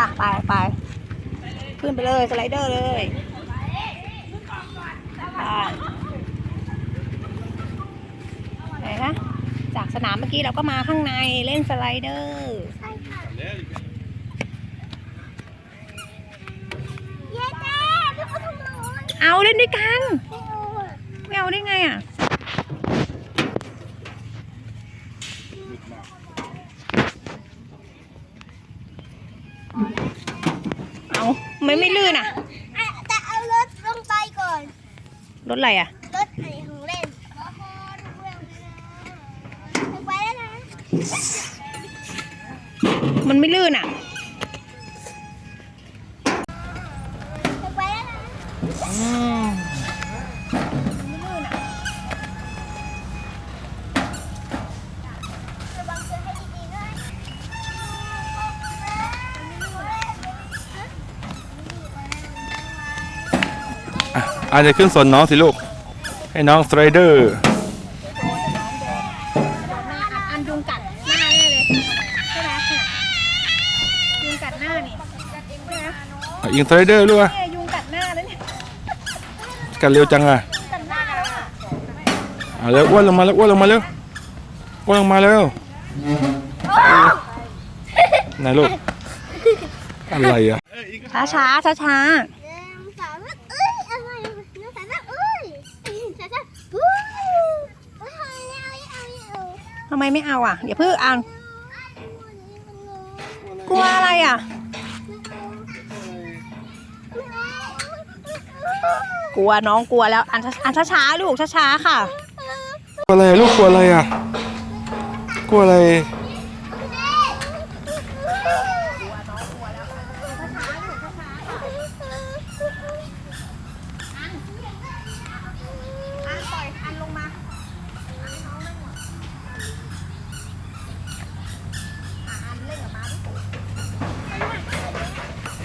อะ ไปไป ขึ้นไปเลย สไลเดอร์เลยไปไหนนะ จากสนามเมื่อกี้เราก็มาข้างในเล่นสไลเดอร์เย้เจ๊พี่เขาทำร้อนเอาเล่นด้วยกันไม่เอาอะไม่เอาได้ไงอะ ไม่ไม่ลื่นอะอะ แต่เอารถลงไปก่อน รถอะไรอะ รถไอ้ของเล่นไปแล้วนะมันไม่ลื่นอะ อะอาจจะขึ้นสนน้องสิลูก ให้น้องสไลเดอร์ อันยุงกัดหน้าแน่เลยใช่ไหมเนี่ยยุงกัดหน้านี่ใช่ไหมอะยิงสไลเดอร์ลูกอะเนี่ยยุงกัดหน้าแล้วเนี่ยกันเร็วจังอะกัดหน้าแล้วอะอะเร็วอ้วนลงมาแล้วอ้วนลงมาเร็วอ้วนลงมาเร็วไหนลูกอะไรอะ ช้าช้าช้าช้าหนึ่งสองสามเอ้ยอะไรหนึ่งสองสามเอ้ยหนึ่งสองสามวู้ไม่เอาไม่เอาไม่เอาไม่เอา ๆ ทำไมไม่เอาอะอย่าเพิ่งอ่านกลัวอะไรอะ กลัวน้องกลัวแล้วอันช้านช้าๆลูกช้าๆค่ะ กลัวอะไรลูกกลัวอะไรอะ กลัวอะไร อันปล่อยอันลงมา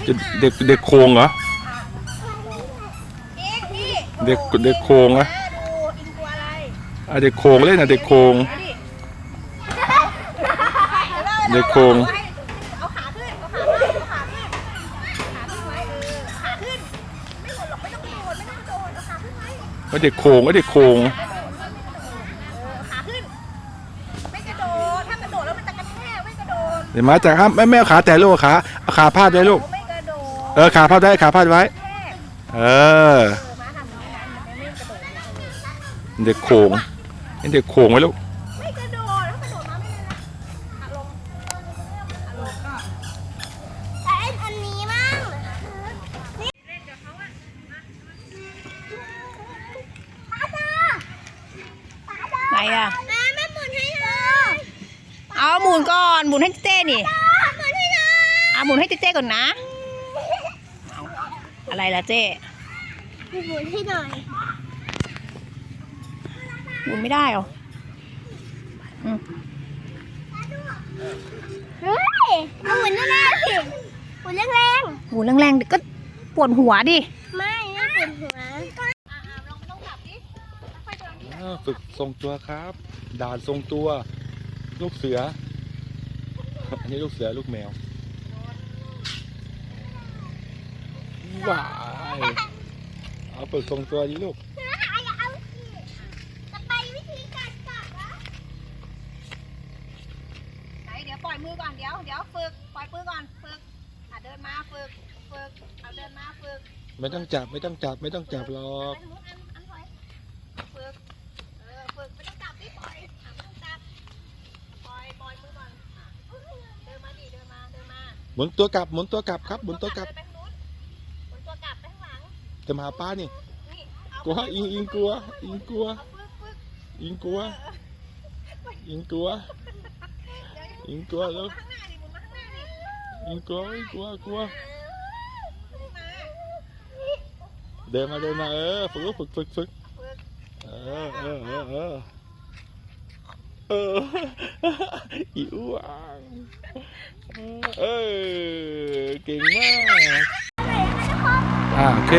จะเด็กเด็กโครงเหรอ เด็กเด็กโครงเหรออะเด็กโครงเล่นอะเด็กโครงเด็กโครงเอาขาขึ้นเอาขาขึ้นเอาขาขึ้นขาขึ้นไว้เออขาขึ้นไม่หมดหรอกไม่ต้องโดนไม่ต้องโดนเอาขาขึ้นไว้ก็เด็กโครงเด็กโครงเออขาขึ้นไม่กระโดดถ้ากระโดดแล้วมันจะกระแทกไม่กระโดดเดี๋ยวมาจากครับแม่แม่เอาขาแต่ลูกขาเอาขาพาดไว้ลูก เออขาพาดไว้ขาพาดไว้แทกเออเออมาทำน้องนั้นมันไม่กระโดดเด็กโขงนี่เด็กโขงไว้ลูกไม่กระโดดถ้ากระโดดมาไม่ได้นะอารมณ์อารมณ์ก็แต่ไอ้อันนี้มั่งเล่นกับเขาอะป้าจ้าป้าจ้าไหนอะแม่แม่หมุนให้เลยเอาหมุนก่อนหมุนให้เต้นี่ป้าหมุนให้เลยเอาหมุนให้เต้ก่อนนะ อะไรล่ะเจ้หมุนให้หน่อยหมุนไม่ได้เหรออืมเฮ้ยเอาหมุนแรงๆสิหมุนแรงหมุนแรงๆเดี๋ยวก็ปวดหัวดิๆไม่ไม่ปวดหัวฝึกทรงตัวครับ ด่านทรงตัว ลูกเสือ อันนี้ลูกเสือลูกแมว ว้ายเอาฝึกทรงตัวดีลูกจะไปวิธีการจับนะไหนเดี๋ยวปล่อยมือก่อนเดี๋ยวเดี๋ยวฝึกปล่อยมือก่อนฝึกอะเดินมาฝึกฝึกเอาเดินมาฝึกไม่ต้องจับไม่ต้องจับไม่ต้องจับหรอกไปทางนู้นอันอันถอยฝึกเออฝึกไม่ต้องจับดิปล่อยอะไม่ต้องจับปล่อยปล่อยมือก่อนอะเดินมาดิเดินมาเดินมาหมุนตัวกลับหมุนตัวกลับครับหมุนตัวกลับ จะมาหาป้านี่นี่เอากลัวอิงอิงกลัว อิงกลัวเอาฝึกฝึกอิงกลัว อิงกลัวเดี๋ยวอิงกลัวหมุแล้นวมาข้างหน้าดิหมุนมาข้างหน้าดิอิงกลัวอิงกลัวกลัวเออมาเดินมาเดินมาเออฝึกฝึกฝึกฝึกฝึกเออเออเออเออเอออีอ้วงเออเก่งมาก อ่าโอเค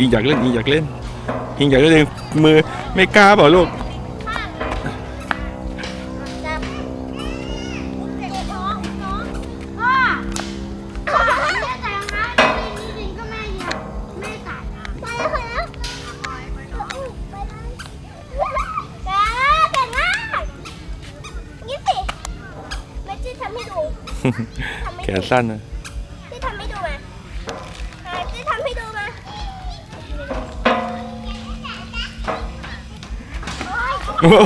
อิงอยากเล่นอิงอยากเล่นอิงอยากเล่นมือไม่กล้าเปล่าลูก แขดูนสั้นนะจี้ทำให้ดูมาอ่าจี้ทำให้ดูมาโอ๊ย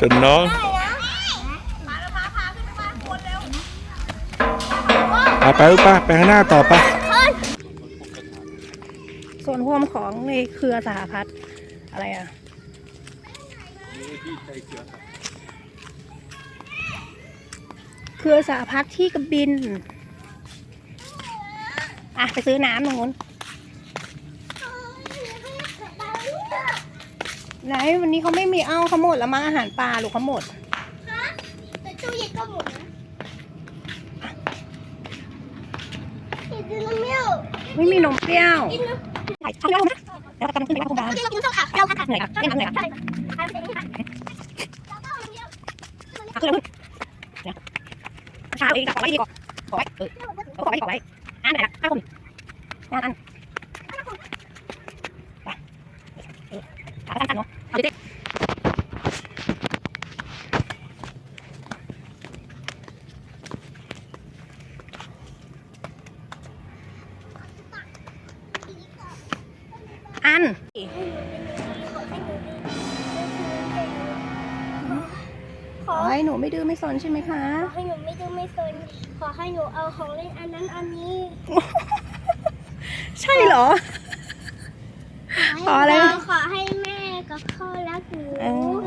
จนน้องได้นะมาแล้วมาพาขึ้นมาคนเร็วไปไปลูกป้าไปข้างหน้าต่อไปส่วนร่วมของในเครือสหพัฒน์อะไรอะ เค รือสหพัฒน์ที่กระบิน อะ ไปซื้อน้ำตรงนู้นไหนวันนี้เขาไม่มีเอาเขาหมดแล้วมั้งอาหารปลาลูกเขาหมดแต่ตู้เย็นก็หมดนะกินน้ำเมี่ยวไม่มีนมเปรี้ยวกินน้ำใช่ช่วยเรานะแล้วกำลังขึ้นไปคุณดาเรากินส้มค่ะเราค่ะเหนื่อยครับเล่นน้ำเหนื่อยครับใช่ใช่ใช่แล้วก็มันเยอะ อะขึ้นเลยเนี่ย เช้าเองกับขอไว้ดีกว่าขอไว้เอ ให้หนูไม่ดื้อไม่สนใช่ไหมคะ ขอให้หนูไม่ดื้อไม่ซนขอให้หนูเอาของเล่นอันนั้นอันนี้ ใช่เหรอ ขออะไร ขอให้แม่กับพ่อรักหนูเออ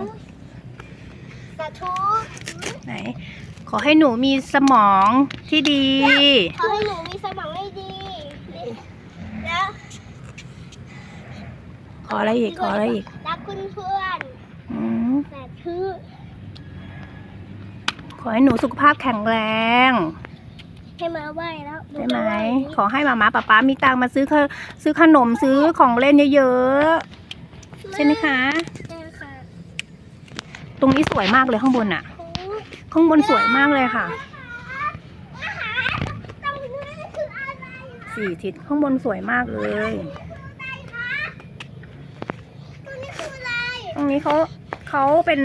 สาธุไหน ขอให้หนูมีสมองที่ดี ขอให้หนูมีสมองไม่ดี แล้ว ขออะไรอีก ขออะไรอีก รักคุณเพื่อนอืมสาธุ ขอให้หนูสุขภาพแข็งแรง ให้มาไหว้แล้วใช่ไหม ขอให้มาม่าป๊าป๊ามีตังค์มาซื้อขซื้อขนมซื้อของเล่นเยอะๆ ใช่ไหมคะ ใช่ค่ะตรงนี้สวยมากเลยข้างบนอะข้างบนสวยมากเลยค่ะตรงนี้คืออะไรสี่ทิศข้างบนสวยมากเลย ตรงนี้คืออะไรตรงนี้เขาเขาเป็น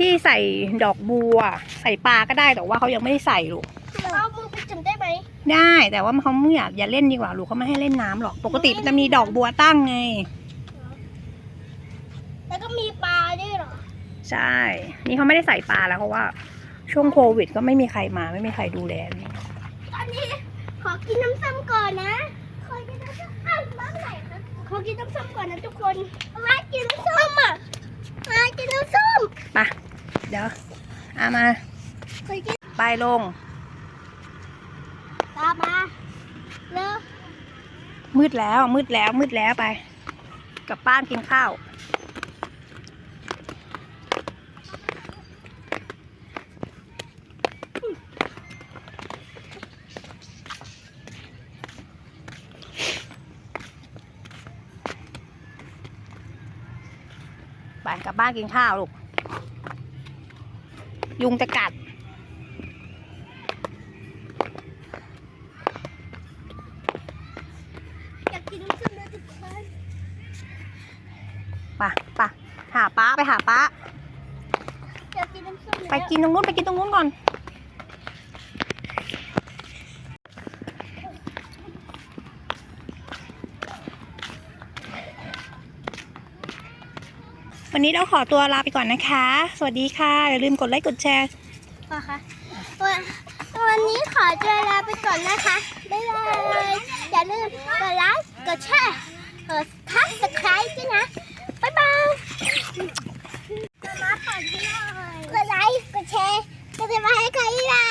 ที่ใส่ดอกบัว ใส่ปลาก็ได้แต่ว่าเขายังไม่ได้ใส่ลูกเรามือไปจุ่มได้ไหมได้แต่ว่าเขาไม่อยากอย่าเล่นดีกว่าลูกเขาไม่ให้เล่นน้ำหรอก ปกติมันจะมีดอกบัวตั้งไง แล้วก็มีปลาด้วยเหรอใช่ นี่เขาไม่ได้ใส่ปลาแล้วเพราะว่า ช่วงโควิดก็ไม่มีใครมาไม่มีใครดูแลตอนนี้ขอกินน้ำส้มก่อนนะขอกินน้ำส้มอ้าวมาเมื่อไหร่คะขอกินน้ำส้มก่อนนะทุกคนมากินน้ำส้มอะมากินน้ำส้มไป เดี๋ยวอามาขอกินไปลง ตามมาเร็วมืดแล้ว มืดแล้ว มืดแล้วไปกลับบ้านกินข้าว ไปกลับบ้านกินข้าวลูก ยุงจะกัด อยากกินน้ำส้มเลยทุกคนไปไปหาป้าไปหาป้า อยากกินน้ำส้มแล้ว ไปกินตรงนู้นไปกินตรงนู้นก่อน วันนี้เราขอตัวลาไปก่อนนะคะ สวัสดีค่ะ อย่าลืมกดไลค์กดแชร์นะคะวัวันนี้ขอตัวลาไปก่อนนะคะ บ๊ายบาย อย่าลืมกดไลค์กดแชร์กดทักสไครต์ด้วยนะ บ๊ายบายกดไลค์กดแชร์กดติดตามให้ใครด้วย